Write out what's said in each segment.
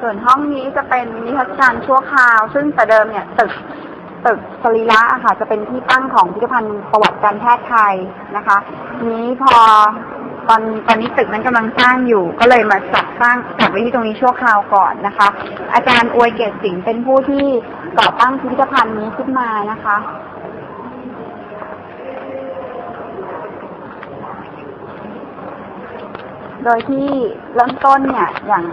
ส่วนห้องนี้จะเป็นนิทรรศการชั่วคราว ซึ่งแต่เดิมเนี่ยตึกตึกสรีระอะค่ะ จะเป็นที่ตั้งของพิพิธภัณฑ์ประวัติการแพทย์ไทยนะคะ นี้พอตอนตอนนี้ตึกนั้นกำลังสร้างอยู่ ก็เลยมาจัดสร้างจัดไว้ที่ตรงนี้ชั่วคราวก่อนนะคะ อาจารย์อวยเกศสิงห์เป็นผู้ที่ก่อตั้งพิพิธภัณฑ์นี้ขึ้นมานะคะ โดยที่เริ่มต้นเนี่ยอย่าง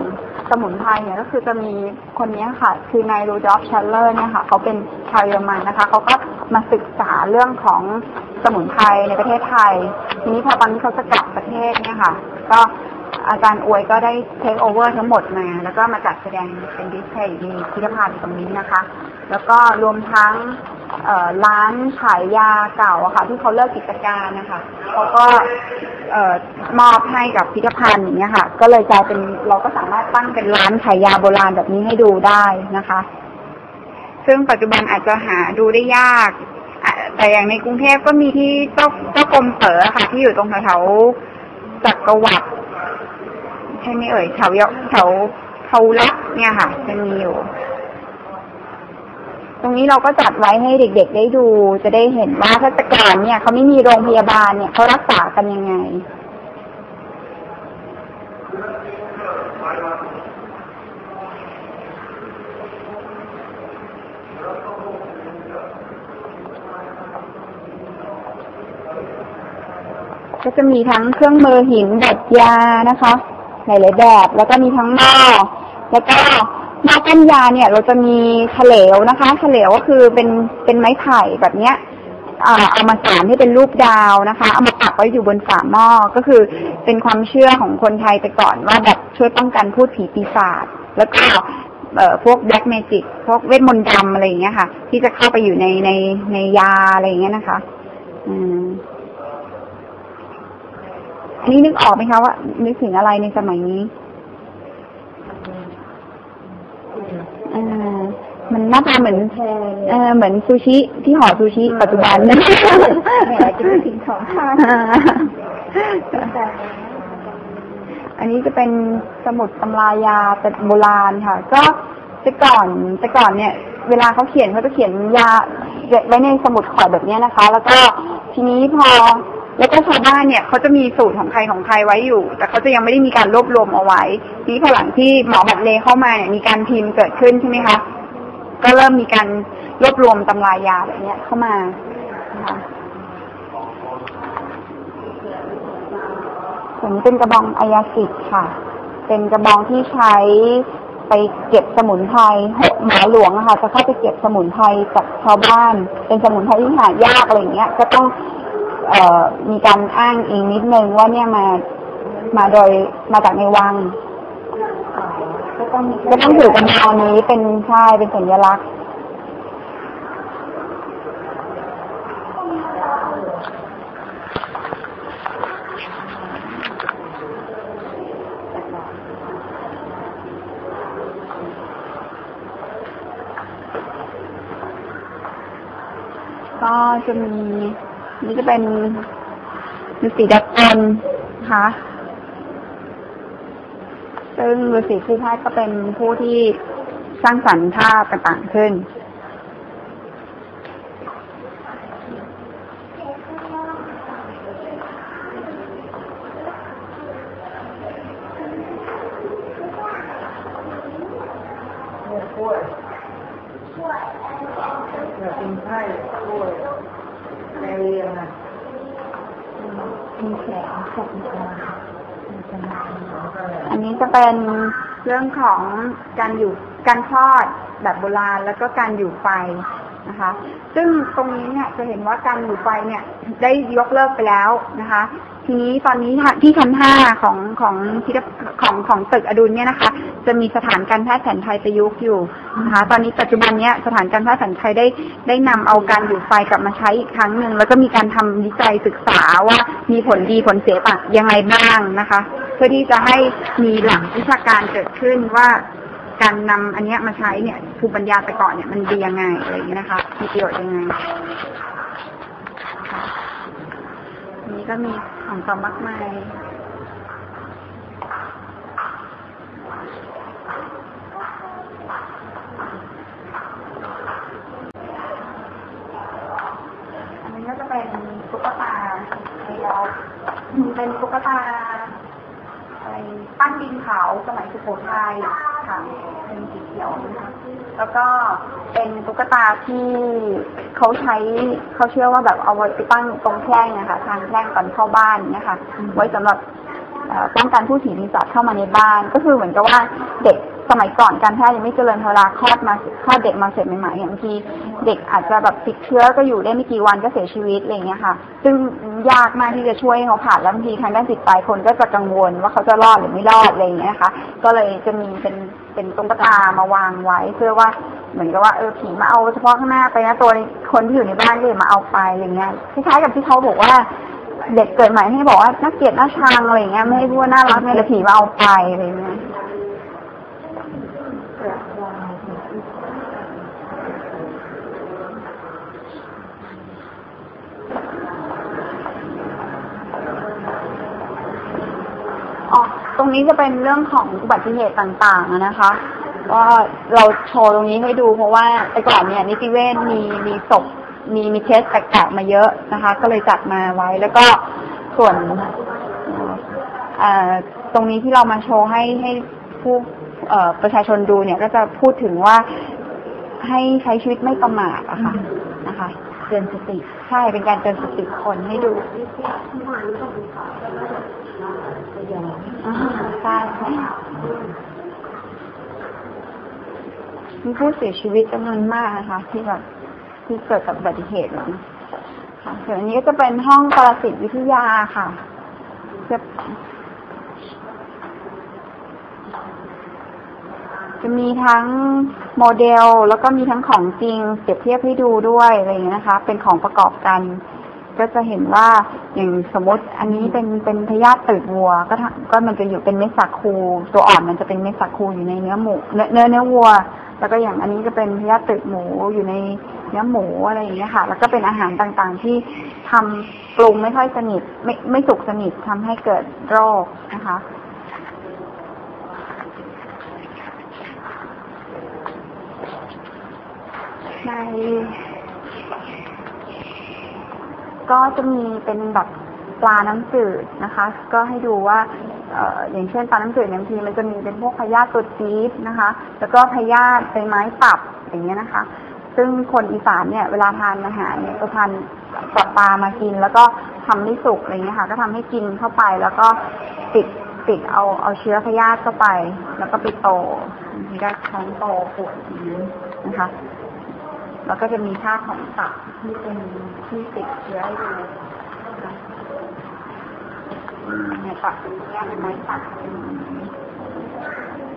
สมุนไพรเนี่ยก็คือจะมีคนนี้ค่ะ คือนายรูดอฟชัลเลอร์เนี่ยค่ะเขาเป็นชาวเยอรมันนะคะเขาก็มาศึกษาเรื่องของสมุนไพรในประเทศไทย ทีนี้พอตอนนี้เขาจะกลับประเทศเนี่ยค่ะ ก็อาจารย์อวยก็ได้เทคโอเวอร์ทั้งหมดมา แล้วก็มาจัดแสดงเป็นดิสเพย์ในพิพิธภัณฑ์ตรงนี้นะคะ แล้วก็รวมทั้ง ร้านขายยาเก่าอะค่ะ ที่เขาเลิกกิจการนะคะเขาก็เอ่อมอบให้กับพิพิธภัณฑ์อย่างเงี้ยค่ะ ก็เลยกลายเป็นเราก็สามารถตั้งเป็นร้านขายยาโบราณแบบนี้ให้ดูได้นะคะ ซึ่งปัจจุบันอาจจะหาดูได้ยากแต่อย่างในกรุงเทพก็มีที่เจ้าเจ้ากรมเป๋อค่ะ ที่อยู่ตรงแถวจักรวรรดิใช่ไหมเอ่ยแถวแถวเทาลักเนี่ยค่ะจะมีอยู่ ตรงนี้เราก็จัดไว้ให้เด็กๆได้ดู จะได้เห็นว่าถ้าแต่ก่อนเนี่ยเขาไม่มีโรงพยาบาลเนี่ยเขารักษากันยังไง ก็จะมีทั้งเครื่องมือหินบดยานะคะหลายๆแบบ แล้วก็มีทั้งหม้อแล้วก็ หม้อกั้นยาเนี่ย เราจะมีเฉลวนะคะเฉลวก็คือเป็นเป็นไม้ไผ่แบบเนี้ยอ่าเอามาสานให้เป็นรูปดาวนะคะ เอามาปักไว้อยู่บนฝาหม้อก็คือเป็นความเชื่อของคนไทยแต่ก่อนว่าแบบช่วยป้องกันพูดผีปีศาจแล้วก็เอ่อพวกแบล็กเมจิกพวกเวทมนต์ดำอะไรอย่างเงี้ยค่ะ ที่จะเข้าไปอยู่ในในในยาอะไรอย่างเงี้ยนะคะ อืมนนี้นึกออกไหมคะว่านึกถึงอะไรในสมัยนี้อ่า มันหน้าตาเหมือนเออเหมือนซูชิที่ห่อซูชิปัจจุบันนะแหมจะไปถึงของทานอันนี้จะเป็นสมุดตำรายาแต่โบราณค่ะ ก็แต่ก่อนแต่ก่อนเนี่ย เวลาเขาเขียนเขาจะเขียนยาไว้ในสมุดขอดแบบเนี้ยนะคะ แล้วก็ทีนี้พอ แล้วก็ชาวบ้านเนี่ยเขาจะมีสูตรของใครของใครไว้อยู่ แต่เขาจะยังไม่ได้มีการรวบรวมเอาไว้ ทีนี้พอหลังที่หมอบัตเลเข้ามาเนี่ยมีการพิมพ์เกิดขึ้นใช่ไหมคะ ก็เริ่มมีการรวบรวมตำรายาแบบเนี้ยเข้ามานะคะส่วนนี้เป็นกระบองอายาสิทธิ์ค่ะ เป็นกระบองที่ใช้ไปเก็บสมุนไพรหมอหลวงอะค่ะ จะเข้าไปเก็บสมุนไพรจากชาวบ้าน เป็นสมุนไพรที่หายากอะไรเงี้ย ก็ต้อง มีการอ้างอิงนิดนึงว่าเนี่ยมามาโดยมาจากในวังก็ต้องก็ต้องถือกำเนิดนี้เป็นใช่เป็นสัญลักษณ์ ก็จะมี นี่จะเป็นฤาษีดับตนนะคะซึ่งฤาษีคู่พาดก็เป็นผู้ที่สร้างสรรค์ภาพต่างๆขึ้นแบบเป็นไข้กล้วย ในเรียงอะมีแสงสดอันนี้จะเป็นเรื่องของการอยู่การทอดแบบโบราณแล้วก็การอยู่ไฟ นะคะ ซึ่งตรงนี้เนี่ยจะเห็นว่าการอยู่ไฟเนี่ยได้ยกเลิกไปแล้วนะคะ ทีนี้ตอนนี้ที่ชั้นห้าของของของของตึกอดุลเนี่ยนะคะ จะมีสถานการแพทย์แผนไทยประยุกต์อยู่นะคะ ตอนนี้ปัจจุบันเนี้ยสถานการแพทย์แผนไทยได้ได้นำเอาการอยู่ไฟกลับมาใช้อีกครั้งหนึ่งแล้วก็มีการทำวิจัยศึกษาว่ามีผลดีผลเสียต่างยังไงบ้างนะคะ เพื่อที่จะให้มีหลักวิชาการเกิดขึ้นว่า การนำอันเนี้ยมาใช้เนี่ยภูมิปัญญาแต่ก่อเนี่ยมันดียังไงอะไรอย่างนี้นะคะ มีประโยชน์ยังไงนี้ก็มีของต่อมากมายอันนี้ก็จะเป็นตุ๊กตาเดียวเป็นตุ๊กตาไรปั้นดินเขาสมัยสุโขทัย ค่ะเป็นสีเขียวนะคะแล้วก็เป็นตุ๊กตาที่เขาใช้เขาเชื่อว่าแบบเอาไว้ไปตั้งตรงแพร่งนะคะ ทางแพร่งก่อนเข้าบ้านนะคะ ไว้สำหรับป้องกันผู้ผีปีศาจเข้ามาในบ้าน ก็คือเหมือนกับว่าเด็ก สมัยก่อนการแพทย์ยังไม่เจริญเวลาคลอดมาคลอดเด็กมาเสร็จใหม่ๆอย่างบางทีเด็กอาจจะแบบติดเชื้อก็อยู่ได้ไม่กี่วันก็เสียชีวิตอะไรเงี้ยค่ะ ซึ่งยากมากที่จะช่วยเขาผ่านแล้วบางทีทางด้านจิตใจคนก็จะกังวลว่าเขาจะรอดหรือไม่รอดอะไรเงี้ยนะคะก็เลยจะมีเป็นเป็นตุ๊กตามาวางไว้เพื่อว่าเหมือนกับว่าเออผีมาเอาเฉพาะข้างหน้าไปนะตัวคนที่อยู่ในบ้านก็เลยมาเอาไปอะไรเงี้ยคล้ายๆกับที่เขาบอกว่าเด็กเกิดใหม่ให้บอกว่าน่าเกลียดน่าชังอะไรเงี้ยไม่ให้พูดว่าน่ารักไม่เลยผีมาเอาไปอะไรเงี้ยอ๋อต รงนี้จะเป็นเรื่องของอุบัติเหตุต่างๆนะคะว่าเราโชว์ตรงนี้ให้ดูเพราะว่าแต่ก่อนเนี่ยนิติเวชมีมีศพมีมีเคสแปลกๆมาเยอะนะคะ ก็เลยจัดมาไว้แล้วก็ส่วนตรงนี้ที่เรามาโชว์ให้ให้ผู้ประชาชนดูเนี่ยก็จะพูดถึงว่าให้ใช้ชีวิตไม่ประมาทอะค่ะนะคะเตือนสติใช่เป็นการเตือนสติคนให้ดู มีผู้เสียชีวิตจำนวนมากนะคะ ที่แบบที่เกิดกับอุบัติเหตุแบบนี้ค่ะส่วนอันนี้ก็จะเป็นห้องปรสิตวิทยาค่ะจะจะมีทั้งโมเดลแล้วก็มีทั้งของจริงเปรียบเทียบให้ดูด้วยอะไรอย่างเงี้ยนะคะ เป็นของประกอบกัน ก็จะเห็นว่าอย่างสมมติอันนี้เป็นเป็นพยาธิตืดวัว ก็ทำก็มันจะอยู่เป็นเม็ดสักคู ตัวอ่อนมันจะเป็นเม็ดสักคูอยู่ในเนื้อหมูเนื้อเนื้อเนื้อวัว แล้วก็อย่างอันนี้จะเป็นพยาธิตืดหมูอยู่ในเนื้อหมูอะไรอย่างเงี้ยค่ะ แล้วก็เป็นอาหารต่างๆที่ทำปรุงไม่ค่อยสนิทไม่ไม่สุกสนิททำให้เกิดโรคนะคะใน ก็จะมีเป็นแบบปลาน้ำจืดนะคะ ก็ให้ดูว่าอย่างเช่นปลาน้ำจืดบางทีมันจะมีเป็นพวกพยาธิตัวจี๊ดนะคะ แล้วก็พยาธิใบไม้ตับอย่างเงี้ยนะคะ ซึ่งคนอีสานเนี่ยเวลาทานอาหารเนี่ยจะทานกับปลามากิน แล้วก็ทำไม่สุกอะไรเงี้ยค่ะ ก็ทำให้กินเข้าไปแล้วก็ติดติดเอาเอาเชื้อพยาธิเข้าไป แล้วก็ไปโตบางทีก็ท้องโตปวดนะคะ แล้วก็จะมีค่าของตับที่เป็นที่ติดเชื้อให้ดูนะคะเนี่ยตับเป็นพยาธิเป็นไม้ตับเป็น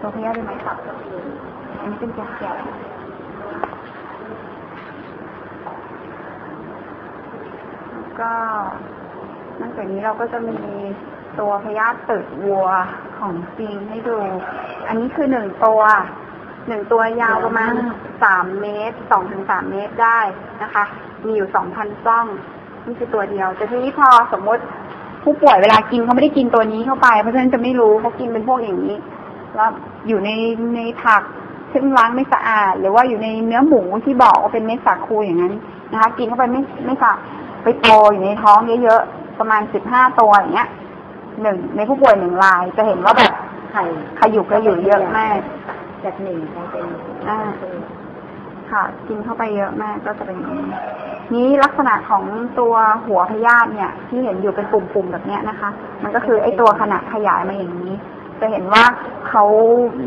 ตัวพยาเป็นไม้ตับอันนี้เป็นแก่ก็นอกจากนี้เราก็จะมีตัวพยาธิตืดวัวของจริงให้ดู อันนี้คือหนึ่งตัว หนึ่งตัวยาวประมาณสามเมตรสองถึงสามเมตรได้นะคะ มีอยู่สองพันซ่องนี่คือตัวเดียว แต่ทีนี้พอสมมติผู้ป่วยเวลากินเขาไม่ได้กินตัวนี้เข้าไป เพราะฉะนั้นจะไม่รู้เขากินเป็นพวกอย่างนี้ แล้วอยู่ในในผักซึ่งล้างไม่สะอาด หรือว่าอยู่ในเนื้อหมูที่บอกว่าเป็นเม็ดสาคูอย่างนั้นนะคะ กินเข้าไปไม่ไม่สะไปโตอยู่ในท้องเยอะๆประมาณสิบห้าตัวอย่างเงี้ยหนึ่งในผู้ป่วยหนึ่งรายจะเห็นว่าแบบไข่ขยุกขยุเยอะมาก จากหนึ่งกลายเป็นอ่าค่ะกินเข้าไปเยอะมากก็จะเป็นอย่างนี้นี้ลักษณะของตัวหัวพยาธิเนี่ย ที่เห็นอยู่เป็นปุ่มๆแบบเนี้ยนะคะ มันก็คือไอ้ตัวขนาดขยายมาอย่างนี้ จะเห็นว่าเขา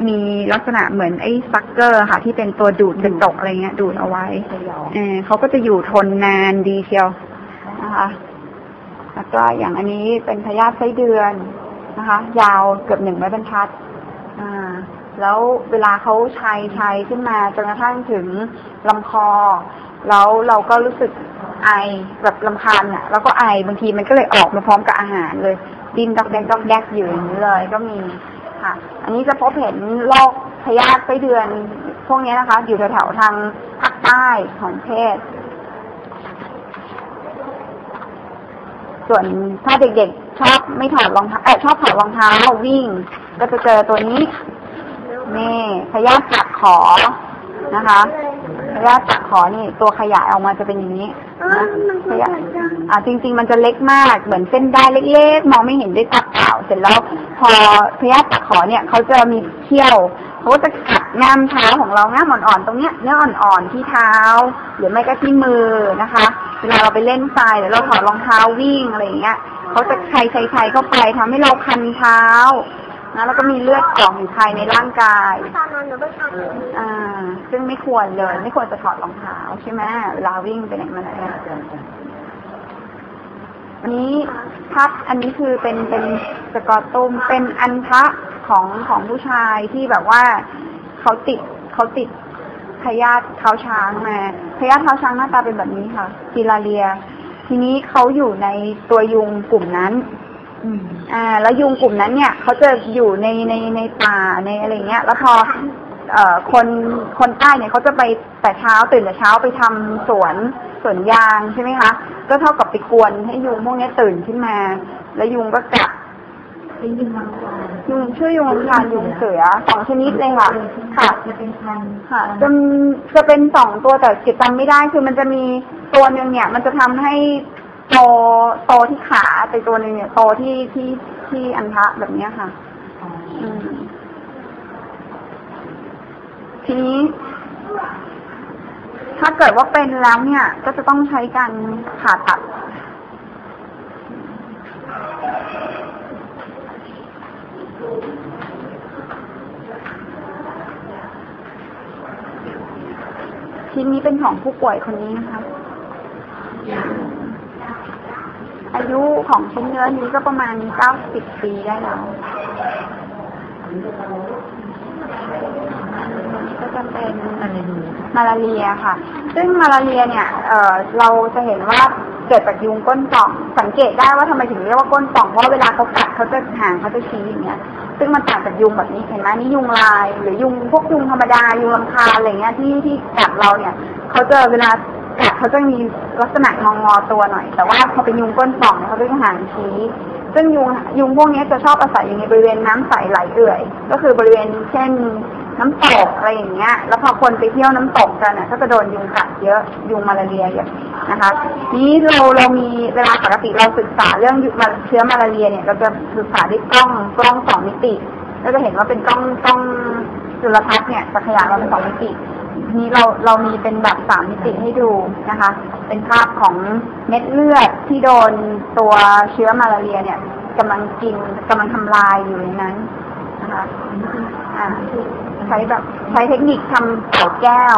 มีลักษณะเหมือนไอ้ซักเกอร์ค่ะ ที่เป็นตัวดูดกระจกอะไรเงี้ย ดูดเอาไว้ขยองเออเขาก็จะอยู่ทนนานดีเชียวนะคะแล้วก็อย่างอันนี้เป็นพยาธิไส้เดือนนะคะ ยาวเกือบหนึ่งไม้บรรทัด อ่า แล้วเวลาเขาชัยชัยขึ้นมาจนกระทั่งถึงลำคอ แล้วเราก็รู้สึกไอแบบลำคาญอะ แล้วก็ไอบางทีมันก็เลยออกมาพร้อมกับอาหารเลยดิ้นดอกแดกดอกแดกอยู่อย่างนี้เลยก็มีค่ะ อันนี้จะพบเห็นโรคพยาธิไส้เดือน พวกนี้นะคะ อยู่แถวๆทางภาคใต้ของประเทศ ส่วนถ้าเด็กๆชอบไม่ถอดรองเท้าเออชอบถอดรองเท้าวิ่ง ก็จะเจอตัวนี้ นี่พยาธิกัดขอนะคะพยาธิปากขอนี่ ตัวขยายออกมาจะเป็นอย่างนี้อ๋อนะมันพก็ยาเหธิมือนกันอ่าจริง ๆ มันจะเล็กมากเหมือนเส้นได้เล็กๆ มองไม่เห็นด้วยตาเปล่าเสร็จแล้ว พอพยาธิปากขอเนี่ยเขาจะมีเขี้ยวเขาก็จะกัดง่ามเท้าของเราง่ามอ่อนๆตรงเนี้ยเนื้ออ่อนๆที่เท้า หรือไม่ก็ที่มือนะคะ เวลาเราไปเล่นทรายหรือเราถอดรองเท้าวิ่งอะไรอย่างเงี้ยเขาจะใครใครใครเข้าไปทำให้เราคันเท้า นะแล้วก็มีเลือดออกอยู่ภายในร่างกาย ตอนนั้นหนูไปทำอ่า ซึ่งไม่ควรเลย ไม่ควรจะถอดรองเท้าใช่ไหมเวลาวิ่งไปไหนมาไหนอันนี้พับอันนี้คือเป็นเป็นสกอตตุ้มเป็นอันทะของของผู้ชายที่แบบว่าเขาติดเขาติดพยาธิเท้าช้างมาพยาธิเท้าช้างหน้าตาเป็นแบบนี้ค่ะฟิลาเรีย ทีนี้เขาอยู่ในตัวยุงกลุ่มนั้น อ่า แล้วยุงกลุ่มนั้นเนี่ยเขาจะอยู่ในในในป่าในอะไรเงี้ย แล้วพอเอ่อคนคนใต้เนี่ยเขาจะไปแต่เช้าตื่นแต่เช้าไปทำสวนสวนยางใช่ไหมคะก็เท่ากับไปกวนให้ยุงพวกเนี้ยตื่นขึ้นมา แล้วยุงก็กัดเป็นยุงมังกรยุงชื่อยุงลำพานยุงเสือสองชนิดเลยค่ะ ค่ะจะเป็นพันธุ์ค่ะจะจะเป็นสองตัวแต่เก็บจำไม่ได้คือมันจะมีตัวหนึ่งเนี่ย มันจะทำให้ โตโตที่ขาแต่ตัวหนึ่งเนี่ยโตที่ที่ที่อันทะแบบเนี้ยค่ะอืมทีนี้ถ้าเกิดว่าเป็นแล้วเนี่ย ก็จะต้องใช้การผ่าตัดทีนี้เป็นของผู้ป่วยคนนี้นะคะ อายุของชิ้นเนื้อนี้ก็ประมาณ90ปีได้แล้วก็จะเป็นมาลาเรียค่ะ ซึ่งมาลาเรียเนี่ยเอ่อเราจะเห็นว่าเกิดจากยุงก้นป่อง สังเกตได้ว่าทำไมถึงเรียกว่าก้นป่อง เพราะเวลาเขากัดเขาจะหางเขาจะชี้อย่างเงี้ย ซึ่งมันต่างจากยุงแบบนี้เห็นไหมนี่ยุงลาย หรือยุงพวกยุงธรรมดายุงลำคาอะไรเงี้ยที่ที่กัดเราเนี่ยเขาจะเวลา กัดเขาจะมีลักษณะงองอตัวหน่อย แต่ว่าพอเป็นยุงก้นป่องเขาจะหางชี้ซึ่งยุงยุงพวกนี้จะชอบอาศัยอยู่ในบริเวณน้ำใสไหลเอื่อย ก็คือบริเวณเช่นน้ำตกอะไรอย่างเงี้ย แล้วพอคนไปเที่ยวน้ำตกกันน่ะก็จะโดนยุงกัดเยอะ ยุงมาลาเรียเยอะนะคะ นี้เราเรามีเวลาปกติเราศึกษาเรื่องยุงมาเชื้อมาลาเรียเนี่ย เราจะศึกษาด้วยกล้องกล้องสองมิติเราจะเห็นว่าเป็นกล้องกล้องจุลทรรศน์เนี่ยจะขยายมาเป็นสองมิติ ทีนี้เราเรามีเป็นแบบสามมิติให้ดูนะคะ เป็นภาพของเม็ดเลือดที่โดนตัวเชื้อมาลาเรียเนี่ยกำลังกินกำลังทำลายอยู่ในนั้นนะคะใช้แบบใช้เทคนิคทำเต่าแก้ว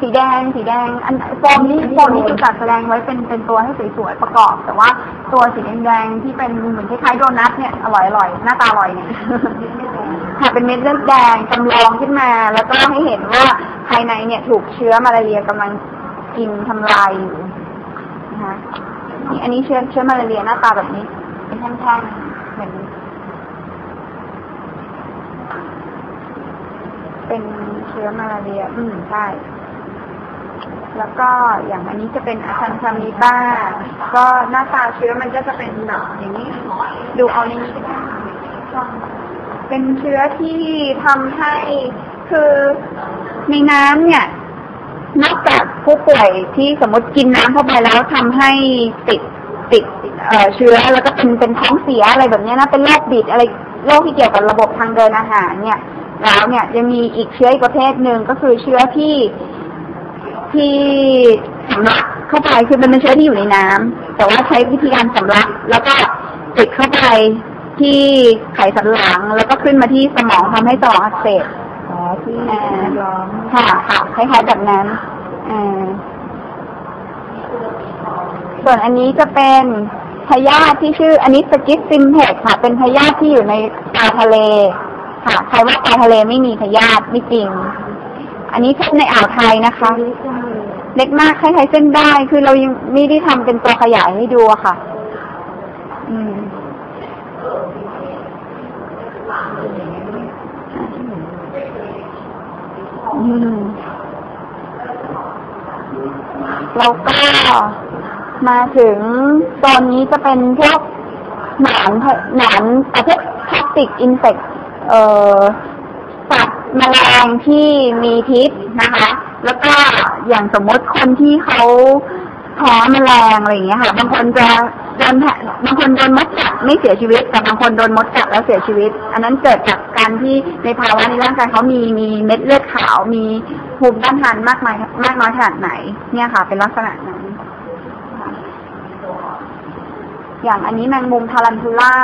สีแดง สีแดง อันโฟมนี้โฟมนี้คือจัดแสดงไว้เป็นเป็นตัวให้สวยๆประกอบ แต่ว่าตัวสีแดงๆที่เป็นเหมือนคล้ายๆโดนัทเนี่ยอร่อยๆหน้าตาอร่อยเนี่ยค่ะเป็นเม็ดเลือดแดงจำลองขึ้นมา แล้วก็ให้เห็นว่าภายในเนี่ยถูกเชื้อมาลาเรียกำลังกินทำลายอยู่นะคะนี่อันนี้เชื้อเชื้อมาลาเรียหน้าตาแบบนี้ เป็นแท่งๆเหมือนเป็นเชื้อมาลาเรีย อืมใช่ แล้วก็อย่างอันนี้จะเป็นอาซันซามิบ้า ก็หน้าตาเชื้อมันก็จะเป็นแบบอย่างนี้ ดูเอานี้ เป็นเชื้อที่ทำให้คือในน้ำเนี่ยนอกจากผู้ป่วยที่สมมติกินน้ำเข้าไปแล้วทำให้ติดติดเอ่อเชื้อแล้วก็เป็นเป็นท้องเสียอะไรแบบนี้นะเป็นโรคบิดอะไรโรคที่เกี่ยวกับระบบทางเดินอาหารเนี่ยแล้วเนี่ยจะมีอีกเชื้ออีกประเภทหนึ่งก็คือเชื้อที่ ที่สำลักเข้าไปคือมันเป็นเชื้อที่อยู่ในน้ำแต่ว่าใช้วิธีการสำลักแล้วก็ติดเข้าไปที่ไขสันหลัง แล้วก็ขึ้นมาที่สมองทำให้สมองอักเสบอ๋อที่อ่าร้องค่ะค่ะคล้ายๆแบบนั้นอ่าส่วนอันนี้จะเป็นพยาธิที่ชื่ออันนี้สกิสซิมเพกค่ะ เป็นพยาธิที่อยู่ในปลาทะเล ค่ะ ใครว่าปลาทะเลไม่มีพยาธิไม่จริง อันนี้พบในอ่าวไทยนะคะ เล็กมากคล้ายๆเส้นได้ คือเรายังไม่ได้ทำเป็นตัวขยายให้ดูอะค่ะอือืมแล้วก็มาถึงตอนนี้จะเป็นพวกหนอนหนอนประเภทพลาสติกอินเสกเอ่อสัตว์แมลงที่มีพิษนะคะ แล้วก็ อย่างสมมติคนที่เขาแพ้แมลงอะไรอย่างเงี้ยค่ะบางคนจะโดนแผลบางคนโดนมดกัดไม่เสียชีวิต แต่บางคนโดนมดกัดแล้วเสียชีวิต อันนั้นเกิดจากการที่ในภาวะในร่างกายเขามีมีเม็ดเลือดขาวมีภูมิต้านทานมากมายมากน้อยขนาดไหน เนี่ยค่ะ เป็นลักษณะนั้นอย่างอันนี้แมงมุมทารันทูล่า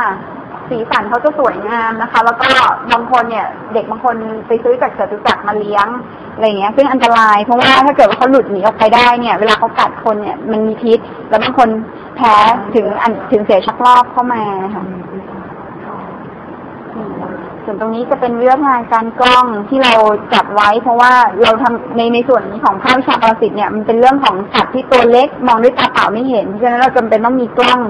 สีสันเขาจะสวยงามนะคะ แล้วก็บางคนเนี่ย เด็กบางคนไปซื้อจากเสือตุจักรมาเลี้ยงอะไรเงี้ย ซึ่งอันตรายเพราะว่าถ้าเกิดว่าเขาหลุดหนีออกไปได้เนี่ย เวลาเขากัดคนเนี่ยมันมีพิษ แล้วบางคนแพ้ถึงอันถึงเสียชักรอบเข้ามาค่ะส่วนตรงนี้จะเป็นวิวัฒนาการกล้องที่เราจัดไว้ เพราะว่าเราทำในในส่วนนี้ของภาควิชาประสิตเนี่ยมันเป็นเรื่องของสัตว์ที่ตัวเล็กมองด้วยตาเปล่าไม่เห็นเพราะฉะนั้นเราจำเป็นต้องมีกล้อง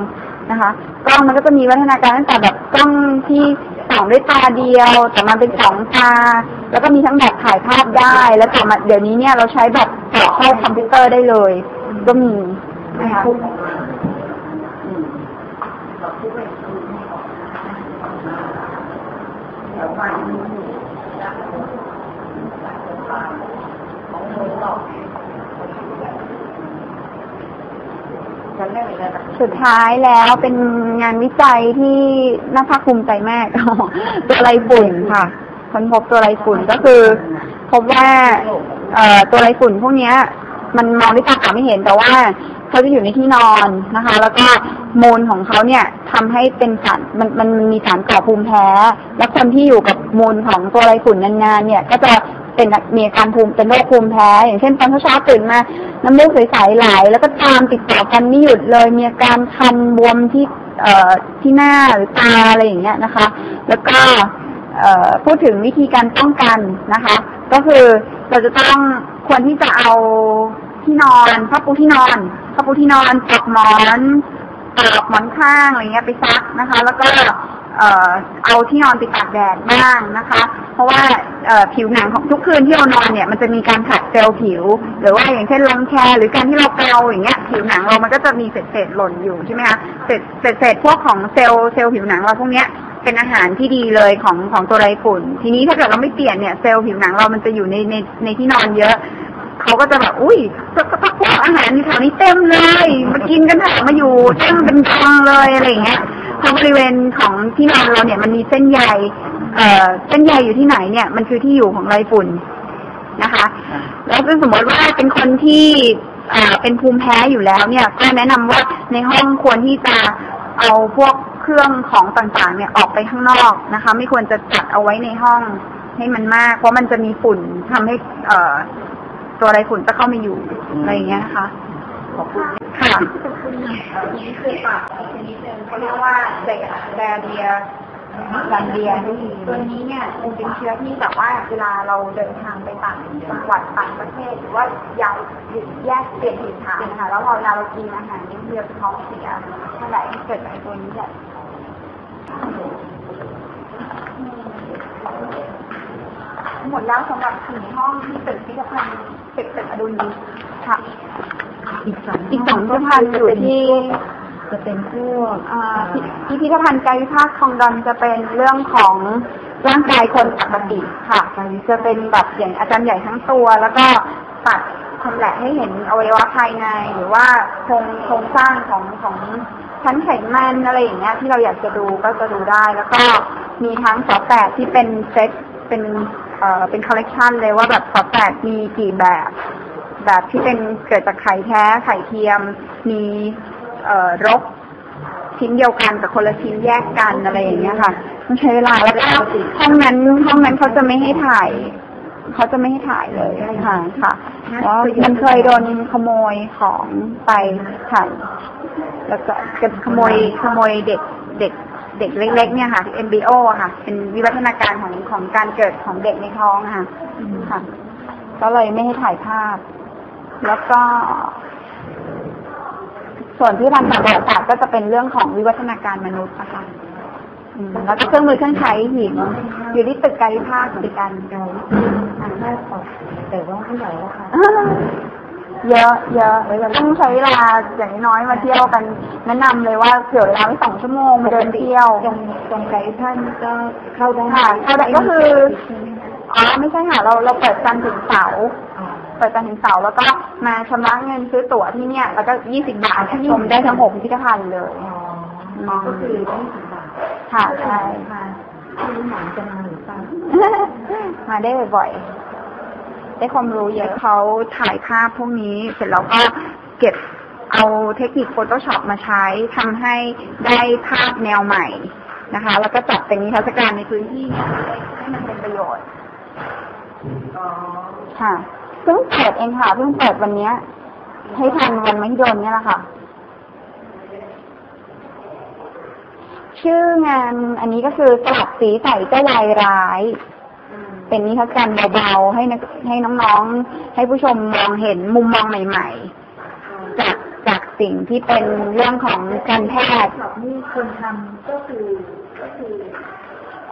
นะคะ กล้องมันก็จะมีวัฒนาการตั้งแต่แบบกล้องที่ส่องด้วยตาเดียว แต่มาเป็นสองตา แล้วก็มีทั้งแบบถ่ายภาพได้ แล้วแต่มาเดี๋ยวนี้เนี่ยเราใช้แบบต่อเข้าคอมพิวเตอร์ได้เลย ก็มีนะคะ สุดท้ายแล้วเป็นงานวิจัยที่น่าภาคภูมิใจมาก ตัวไรฝุ่นค่ะค้นพบตัวไรฝุ่นก็คือ พบว่าเอ่อตัวไรฝุ่นพวกเนี้ย มันมองด้วยตาเปล่าไม่เห็นแต่ว่าเขาจะอยู่ในที่นอนนะคะ แล้วก็มูลของเขาเนี่ยทำให้เป็นสารมันมันมันมีสารก่อภูมิแพ้ และคนที่อยู่กับมูลของตัวไรฝุ่นนานๆเนี่ย ก็จะ เป็นมีอาการภูมิเป็นโรคภูมิแพ้ อย่างเช่นตอนเช้าตื่นมา น้ำมูกใสๆไหลแล้วก็ตามติดต่อกันไม่หยุดเลยมีอาการคันบวมที่เอ่อที่หน้าหรือตาอะไรอย่างเงี้ยนะคะ แล้วก็เอ่อพูดถึงวิธีการป้องกันนะคะ ก็คือเราจะต้องควรที่จะเอาที่นอนผ้าปูที่นอนผ้าปูที่นอนปลอกหมอนปอกหมอนข้างอะไรเงี้ยไปซักนะคะ แล้วก็ เอ่อเอาที่นอนไปตากแดดบ้างนะคะ เพราะว่าเอ่อผิวหนังของทุกคืนที่เรานอนเนี่ยมันจะมีการขัดเซลล์ผิว หรือว่าอย่างเช่นรังแคหรือการที่เราเกาอย่างเงี้ยผิวหนังเรามันก็จะมีเศษๆหล่นอยู่ใช่ไหมคะเศษเศษเศษพวกของเซลล์เซลล์ผิวหนังเราพวกเนี้ยเป็นอาหารที่ดีเลยของของตัวไรฝุ่น ทีนี้ถ้าเกิดเราไม่เปลี่ยนเนี่ยเซลล์ผิวหนังเรามันจะอยู่ในในในที่นอนเยอะเขาก็จะแบบอุ้ยสักพักพวกอาหารในแถวนี้เต็มเลย มากินกันเถอะมาอยู่เต็มเป็นกองเลยอะไรอย่างเงี้ย เพราะบริเวณของที่นอนเราเนี่ยมันมีเส้นใยเอ่อเส้นใยอยู่ที่ไหนเนี่ย มันคือที่อยู่ของไรฝุ่นนะคะ แล้วซึ่งสมมติว่าเป็นคนที่เอ่อเป็นภูมิแพ้อยู่แล้วเนี่ย ก็แนะนำว่าในห้องควรที่จะเอาพวกเครื่องของต่างๆ เนี่ยออกไปข้างนอกนะคะ ไม่ควรจะจัดเอาไว้ในห้องให้มันมาก เพราะมันจะมีฝุ่นทำให้ เอ่อ ตัวไรฝุ่นจะเข้ามาอยู่อะไรอย่างเงี้ยนะคะ ขอบคุณค่ะนี่คือปากชนิดนึงเขาเรียกว่าเซกแดเดียรันเดียตัวนี้เนี่ยมันเป็นเชื้อที่แบบว่าเวลาเราเดินทางไปต่างจังหวัดต่างประเทศ หรือว่าย้ายแยกเปลี่ยนถิ่นฐานนะคะแล้วพอเวลาเรากินอาหารนี่เดียวท้องเสียนั่นแหละเกิดไอ้ตัวนี้แหละหมดแล้วสำหรับสี่ห้องที่ตึกพิพิธภัณฑ์ตึกตึกอดุลค่ะ อีกสองอีกสองพิพิธภัณฑ์อยู่ที่จะเป็นพวกอ่าพิพิพิธภัณฑ์กายวิภาคคลองดอนจะเป็นเรื่องของร่างกายคนปกติค่ะจะเป็นแบบอย่างอาจารย์ใหญ่ทั้งตัว แล้วก็ตัดชำแหละให้เห็นอวัยวะภายในหรือว่าโครงโครงสร้างของของชั้นไขมันอะไรอย่างเงี้ยที่เราอยากจะดูก็จะดูได้ แล้วก็มีทั้งสอแปดที่เป็นเซตเป็นเอ่อเป็นคอลเลกชันเลยว่าแบบสอแปดมีกี่แบบ แบบที่เป็นเกิดจากไข่แท้ไข่เทียม มีเออรกชิ้นเดียวกันกับคนละชิ้นแยกกันอะไรอย่างเงี้ยค่ะมันใช้เวลาแล้วก็ห้องนั้นห้องนั้นเขาจะไม่ให้ถ่ายเขาจะไม่ให้ถ่ายเลยค่ะค่ะเพราะมันเคยโดนขโมยของไปค่ะแล้วก็ขโมยขโมยเด็กเด็กเด็กเล็ก ๆ เนี่ยค่ะ MBO อะค่ะ เป็นวิวัฒนาการของของการเกิดของเด็กในท้องค่ะ ค่ะ ก็เลยไม่ให้ถ่ายภาพ แล้วก็ ส่วนที่พันธ์ทางประวัติศาสตร์ก็จะเป็นเรื่องของวิวัฒนาการมนุษย์นะคะอืมแล้วก็เครื่องมือเครื่องใช้หินอยู่ที่ตึกกายวิภาคเหมือนกันเราอ่านได้ออกแต่ว่าไม่ไหวแล้วค่ะมเยอะเยอะต้องใช้เวลาอย่างน้อยๆมาเที่ยวกัน แนะนำเลยว่าเผื่อเวลาไว้สองชั่วโมงมาเดินเที่ยวตรงตรงไกด์ท่านก็เข้าได้ค่ะเข้าได้ก็คือ อ๋อไม่ใช่ค่ะ เราเราเปิดจันทร์ถึงเสาร์อ๋อเปิดจันทร์ถึงเสาร์แล้วก็มาชำระเงินซื้อตั๋วที่เนี่ย แล้วก็ยี่สิบบาทชมได้ทั้งหกพิพิธภัณฑ์เลยอ๋อก็คือยี่สิบบาทค่ะใช่ค่ะที่รู้หนังจะมาหรือเปล่ามาได้บ่อยๆได้ความรู้เยอะเขาถ่ายภาพพวกนี้เสร็จแล้วก็เก็บเอาเทคนิค Photoshop มาใช้ทำให้ได้ภาพแนวใหม่นะคะ แล้วก็จัดเป็นนิทรรศการในพื้นที่เนี่ยให้มันเป็นประโยชน์อ๋อ ค่ะเพิ่งเปิดเองค่ะเพิ่งเปิดวันเนี้ย ให้ทันวันมหิดลเนี่ยแหละค่ะ ชื่องานอันนี้ก็คือสลับสีใส่เจ้าวายร้ายอืมเป็นนิทรรศการเบาๆให้นักให้น้องๆ ให้ผู้ชมมองเห็นมุมมองใหม่ ๆ จากจากสิ่งที่เป็นเรื่องของการแพทย์แบบนี้คนทำก็คือก็คือ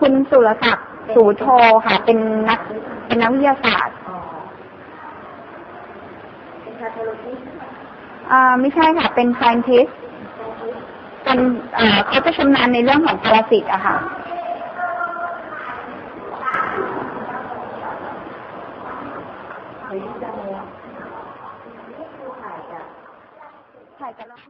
คุณสุรศักดิ์ สูโทค่ะ เป็นนักเป็นนักวิทยาศาสตร์อ๋อเป็นคาทาโลจิสต์อ่าไม่ใช่ค่ะ เป็น scientist เป็นเอ่อเขาจะชำนาญในเรื่องของปรสิตอะค่ะเฮ้ยจังเลยอะถ่ายกับถ่ายกันแล้ว